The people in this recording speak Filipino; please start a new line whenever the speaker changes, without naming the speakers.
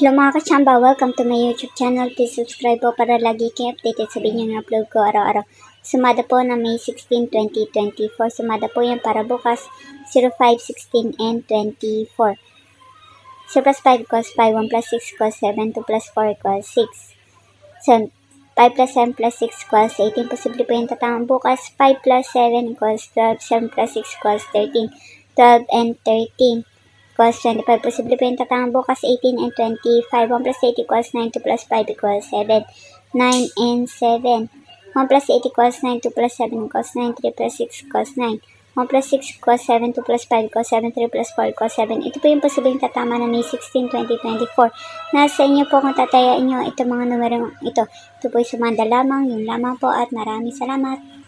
Hello mga kachamba, welcome to my YouTube channel. Please subscribe po para lagi kayo updated sa video na upload ko araw-araw. Sumada po na May 16, 2024. Sumada po yan para bukas 05, 16, and 24. 0 plus 5 equals 5, 1 plus 6 equals 7, 2 plus 4 equals 6. So, 5 plus 7 plus 6 equals 18. Posible po yung tatangan bukas. 5 plus 7 equals 12, 7 plus 6 equals 13. 12 and 13 equals 25. Posible po yung tatangan bukas 18 and 25. 1 plus 8 equals 9. 2 plus 5 equals 7. 9 and 7. 1 plus 8 equals 9. 2 plus 7 equals 9. 3 plus 6 equals 9. 1 plus 6 equals 7. 2 plus 5 equals 7. 3 plus 4 equals 7. Ito po yung posibleng tatama na May 16, 2024. Nasa inyo po kung tatayain nyo ito mga numero ito. Ito po yung sumanda lamang. Yun lamang po at maraming salamat.